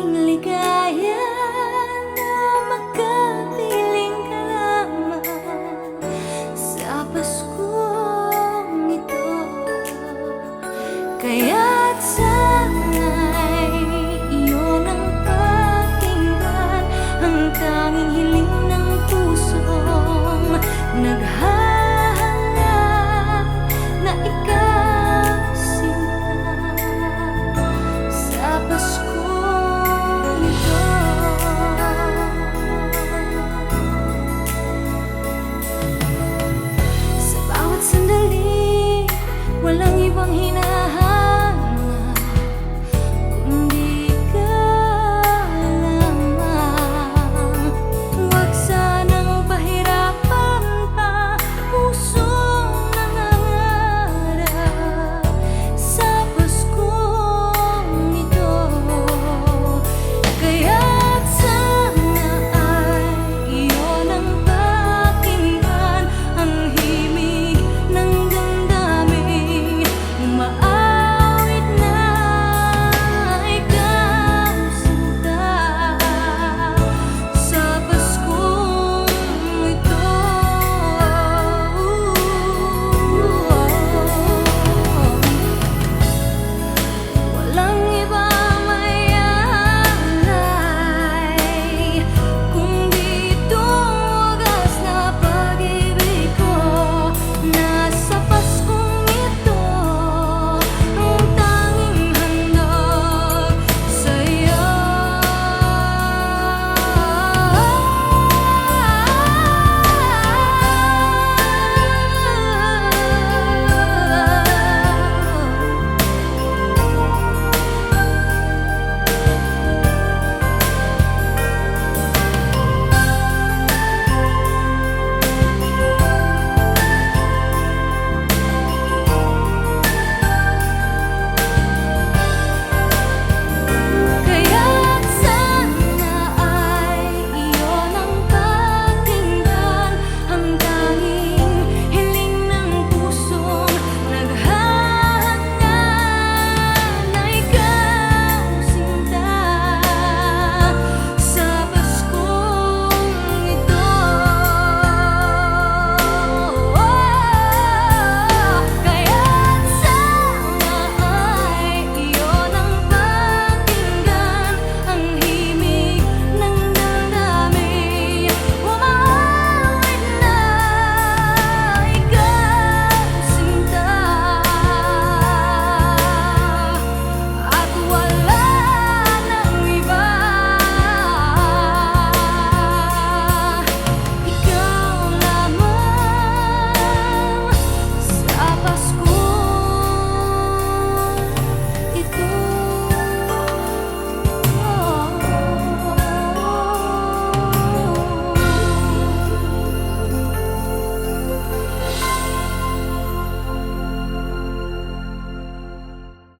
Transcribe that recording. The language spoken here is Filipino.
aking na makapiling sa Paskong ito. Kaya't sana'y iyon ang pakinggan ang tanging hiling ng pusong naghahanap. Walang ibang hinahanap